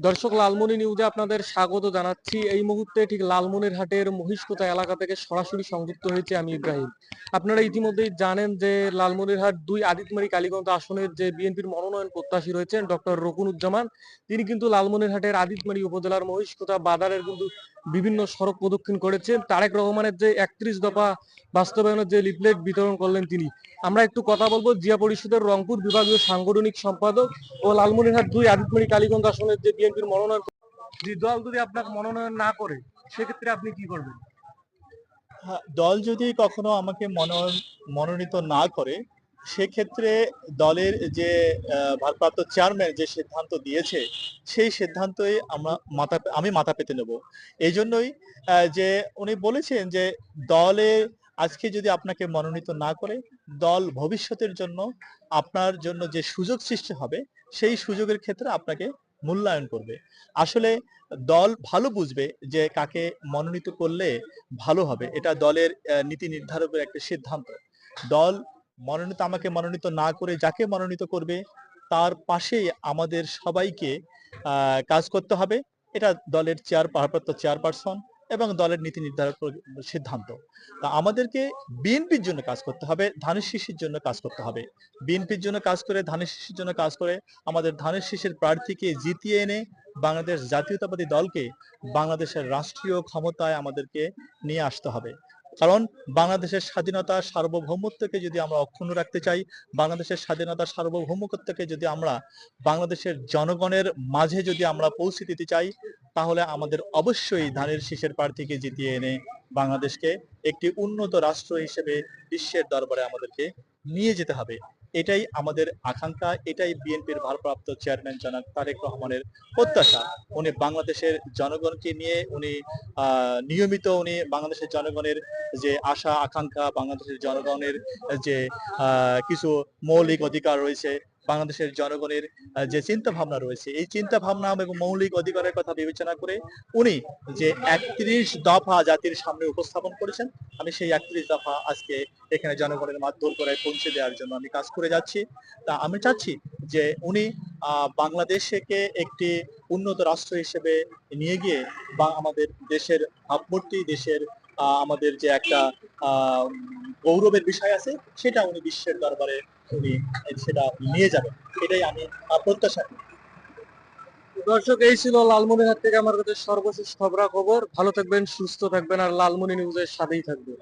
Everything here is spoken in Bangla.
দর্শক, লালমনি নিউজে আপনাদের স্বাগত জানাচ্ছি। এই মুহূর্তে ঠিক লালমনির হাটের মহিষকোতা এলাকা থেকে সরাসরি সংযুক্ত হয়েছে আমি ইব্রাহিম। আপনারা ইতিমধ্যেই জানেন যে লালমনির হাট দুই আদিতমারি কালীগঞ্জ আসনের যে বিএনপির মনোনয়ন প্রত্যাশী রয়েছেন ডক্টর রকুনুজ্জামান তিনি কিন্তু লালমনির হাটের আদিতমারি উপজেলার মহিষকোতা বাজারের কিন্তু বিভিন্ন সড়ক প্রদক্ষিণ করেছেন। তারেক রহমানের যে একত্রিশ দফা বাস্তবায়নের যে লিফলেট বিতরণ করলেন তিনি। আমরা একটু কথা বলব জিয়া পরিষদের রংপুর বিভাগীয় সাংগঠনিক সম্পাদক ও লালমনিরহাট দুই আদিতমারি কালীগঞ্জ আসনের যে বিএনপির মনোনয়ন দল যদি আপনাকে মনোনয়ন না করে সেক্ষেত্রে আপনি কি করবেন? হ্যাঁ, দল যদি কখনো আমাকে মনোনয়ন মনোনীত না করে সেক্ষেত্রে দলের যে ভারপ্রাপ্ত চেয়ারম্যান যে সিদ্ধান্ত দিয়েছে, সেই সিদ্ধান্তই আমরা মাথা আমি মাথা পেতে নেব। এই জন্যই যে উনি বলেছেন যে, দলে আজকে যদি আপনাকে মনোনীত না করে, দল ভবিষ্যতের জন্য আপনার জন্য যে সুযোগ সৃষ্টি হবে, সেই সুযোগের ক্ষেত্রে আপনাকে মূল্যায়ন করবে। আসলে দল ভালো বুঝবে যে, কাকে মনোনীত করলে ভালো হবে। এটা দলের নীতি নির্ধারকের একটা সিদ্ধান্ত। দল মনোনীত, আমাকে মনোনীত না করে যাকে মনোনীত করবে, তার পাশেই আমাদের সবাইকে কাজ করতে হবে। এটা দলের চেয়ার ভারপ্রাপ্ত চেয়ারপারসন এবং দলের নীতি নির্ধারক সিদ্ধান্ত। তা আমাদেরকে বিএনপির জন্য কাজ করতে হবে, ধানের শীষের জন্য কাজ করতে হবে। বিএনপির জন্য কাজ করে, ধানের শীষের জন্য কাজ করে, আমাদের ধানের শীষের প্রার্থীকে জিতিয়ে এনে বাংলাদেশ জাতীয়তাবাদী দলকে বাংলাদেশের রাষ্ট্রীয় ক্ষমতায় আমাদেরকে নিয়ে আসতে হবে। কারণ বাংলাদেশের স্বাধীনতা সার্বভৌমত্বকে যদি আমরা অক্ষুণ্ণ রাখতে চাই, বাংলাদেশের স্বাধীনতা সার্বভৌমত্বকে যদি আমরা বাংলাদেশের জনগণের মাঝে যদি আমরা পৌঁছে দিতে চাই, তাহলে আমাদের অবশ্যই ধানের শীষের প্রার্থীকে জিতিয়ে এনে বাংলাদেশকে একটি উন্নত রাষ্ট্র হিসেবে বিশ্বের দরবারে আমাদেরকে নিয়ে যেতে হবে। এটাই আমাদের আকাঙ্ক্ষা, এটাই বিএনপির ভারপ্রাপ্ত চেয়ারম্যান জনাব তারেক রহমানের প্রত্যাশা। উনি বাংলাদেশের জনগণকে নিয়ে, উনি নিয়মিত উনি বাংলাদেশের জনগণের যে আশা, আকাঙ্ক্ষা, বাংলাদেশের জনগণের যে কিছু মৌলিক অধিকার রয়েছে বাংলাদেশের জনগণের যে চিন্তা ভাবনা রয়েছে, এই চিন্তা ভাবনা এবং মৌলিক অধিকারের কথা বিবেচনা করে উনি যে একত্রিশ দফা জাতির সামনে উপস্থাপন করেছেন, আমি সেই একত্রিশ দফা আজকে এখানে জনগণের মাধ্যম করে পৌঁছে দেওয়ার জন্য আমি কাজ করে যাচ্ছি। তা আমি চাচ্ছি যে উনি বাংলাদেশকে একটি উন্নত রাষ্ট্র হিসেবে নিয়ে গিয়ে বা আমাদের দেশের ভাবমূর্তি, দেশের আমাদের যে একটা গৌরবের বিষয় আছে, সেটা উনি বিশ্বের দরবারে উনি সেটা নিয়ে যাবেন। এটাই আমি প্রত্যাশা করি। দর্শক, এই ছিল লালমনিরহাট থেকে আমার কাছে সর্বশেষ খবরা খবর ভালো থাকবেন, সুস্থ থাকবেন, আর লালমনি নিউজের সাথেই থাকবেন।